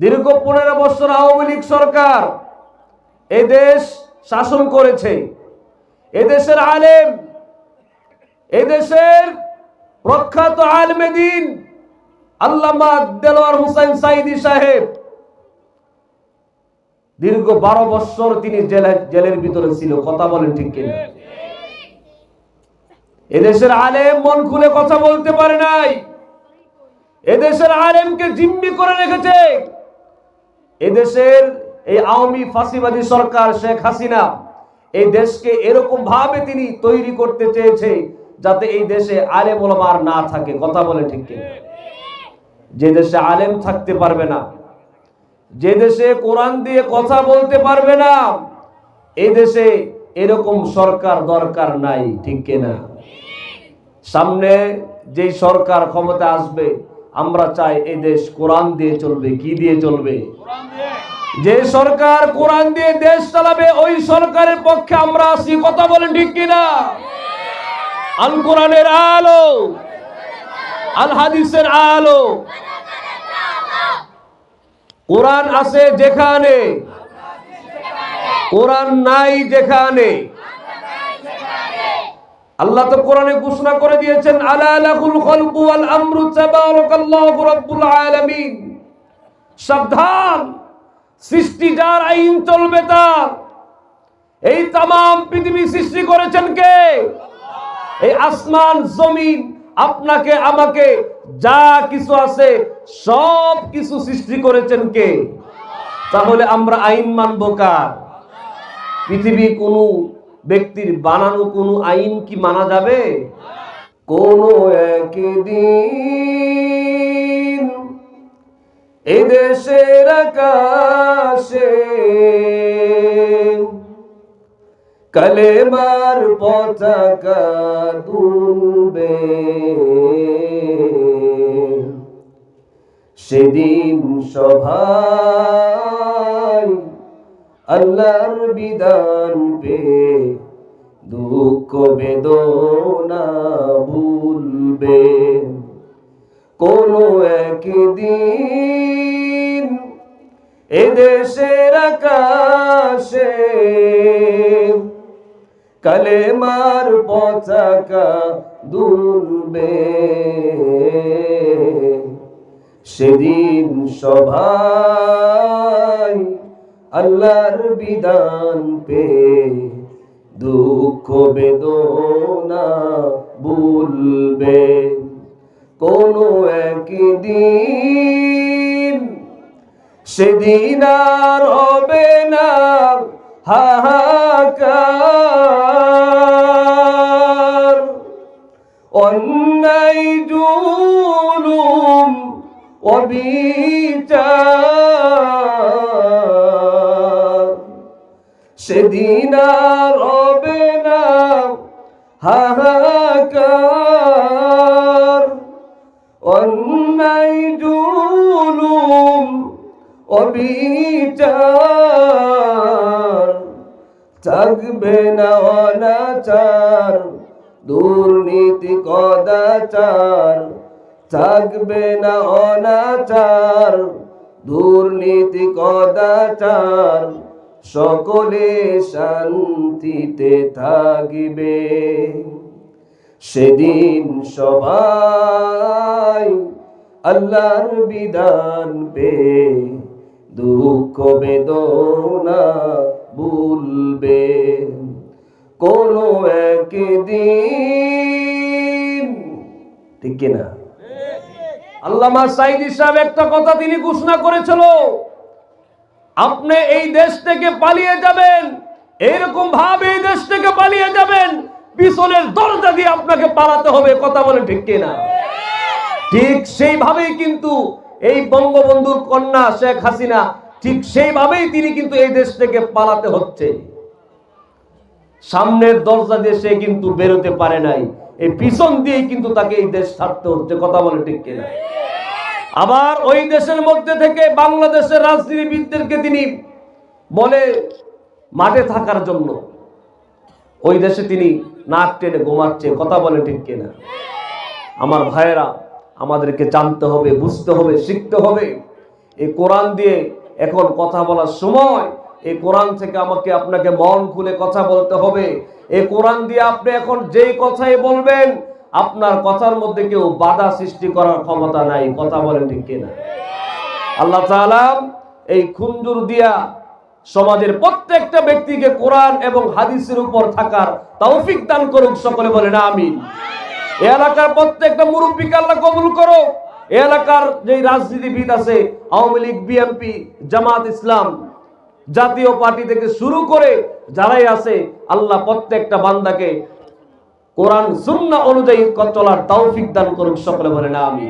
দীর্ঘ পনেরো বছর আওয়ামী লীগ সরকার এ দেশ শাসন করেছে। এদেশের আলেম এদেশের প্রখ্যাত আলমে দিন আল্লামা দেলোয়ার হুসাইন সাইদি সাহেব। দীর্ঘ বারো বছর তিনি জেলে- জেলের ভিতরে ছিল, কথা বলেন ঠিক কিনা? এদেশের আলেম মন খুলে কথা বলতে পারে নাই। এদেশের আলেমকে জিম্মি করে রেখেছে। এদেশের এই আওয়ামী ফাঁসিবাদী সরকার শেখ হাসিনা এই দেশকে এরকম ভাবে তিনি তৈরি করতে চেয়েছে যাতে এই দেশে আলেম ওলামা আর না থাকে। কথা বলে ঠিক যে দেশে আলেম থাকতে পারবে না, যে দেশে কোরআন দিয়ে কথা বলতে পারবে না এই দেশে এরকম সরকার দরকার নাই, ঠিক কিনা? সামনে যেই সরকার ক্ষমতা আসবে আমরা চাই এই দেশ কোরআন দিয়ে চলবে কি দিয়ে চলবে? যে সরকার কোরআন দিয়ে দেশ চালাবে ওই সরকারের পক্ষে আমরা আসি কথা বলেন ঠিক কিনা? আল কোরআনের আলো আল হাদিসের আলো। কোরআন আছে যেখানে কোরআন নাই যেখানে। আল্লাহ তো কোরআনে ঘোষণা করে দিয়েছেন, আলা লাহুল খালকু ওয়াল আমরু তাবারাকাল্লাহু রাব্বুল আলামিন। সাবধান, সৃষ্টি যার আইন চলবে তার। এই তাম পৃথিবী সৃষ্টি করেছেন কে? এই আসমান, জমিন, আপনাকে, আমাকে, যা কিছু আছে, সব কিছু সৃষ্টি করেছেন কে? তাহলে আমরা আইন মানব কার? পৃথিবী কোনো ব্যক্তির বানানো কোনো আইন কি মানা যাবে? কোনো একদিন এদেশের আকাশে কলেমার পতাকা দুলবে সেদিন সভায় আল্লাহর বিধান পে দুঃখ বেদনা ভুলবে। কোনো একদিন এদেশের আকাশে কলেমার পতাকা দুলবে। সেদিন সভায় আল্লাহর বিধান পে দুঃখ বেদনা ভুলবে। কোনো একদিন সেদিন আর হবে না হাহাকার। অন্যায় জুলুম অবিচার। সেদিন আর হবে না হাহাকার। অন্যায়, জুলুম, অবিচার। থাকবে না অনাচার, দুর্নীতি কদাচার। থাকবে না অনাচার, দুর্নীতি কদাচার। সকলে শান্তিতে থাকিবে। সেদিন সবাই আল্লাহর বিধান পে দুঃখ বেদনা ভুলবে। কোনো একদিন ঠিক কিনা? আল্লামা সাইদি সাহেব একটা কথা তিনি ঘোষণা করেছিল। আপনি এই দেশ থেকে পালিয়ে যাবেন। এইরকম ভাবে এই দেশ থেকে পালিয়ে যাবেন। পিছনের দরজা দিয়ে আপনাকে পালাতে হবে, কথা বলে ঠিক কিনা? ঠিক সেইভাবেই কিন্তু এই বঙ্গবন্ধুর কন্যা শেখ হাসিনা, ঠিক সেইভাবেই তিনি কিন্তু এই দেশ থেকে পালাতে হচ্ছে। সামনের দরজা দিয়ে সে কিন্তু বেরোতে পারে নাই। এই পিছন দিয়েই কিন্তু তাকে এই দেশ ছাড়তে হচ্ছে, কথা বলে ঠিক কিনা? আবার ওই দেশের মধ্যে থেকে বাংলাদেশের রাজনীতিবিদদেরকে তিনি বলে মাঠে থাকার জন্য ওই দেশে তিনি নাক টেনে ঘুমাচ্ছে, কথা বলে ঠিক কিনা। আমার ভাইয়েরা, আমাদেরকে জানতে হবে, বুঝতে হবে, শিখতে হবে। এই কোরআন দিয়ে এখন কথা বলার সময়, এই কোরআন থেকে আমাকে আপনাকে মন খুলে কথা বলতে হবে। এই কোরআন দিয়ে আপনি এখন যেই কথাই বলবেন আপনার কথার মধ্যে কেউ বাধা সৃষ্টি করার ক্ষমতা নাই। কথা বলেন ঠিক কিনা? আল্লাহ এই খুঞ্জুর দিয়া সমাজের প্রত্যেকটা ব্যক্তিকে কোরআন এবং হাদিসের উপর থাকার তৌফিক দান করুক, সকলে বলে না আমি এলাকার প্রত্যেকটা মুরব্বীকে আল্লাহ কবুল করো এলাকার যে রাজনীতিবিদ আছে, আওয়ামী লীগ, বিএনপি, জামাত ইসলাম, জাতীয় পার্টি থেকে শুরু করে যারাই আছে, আল্লাহ প্রত্যেকটা বান্দাকে কোরআন সুন্না অনুযায়ী চলার তৌফিক দান করুক সকলে বলে না আমি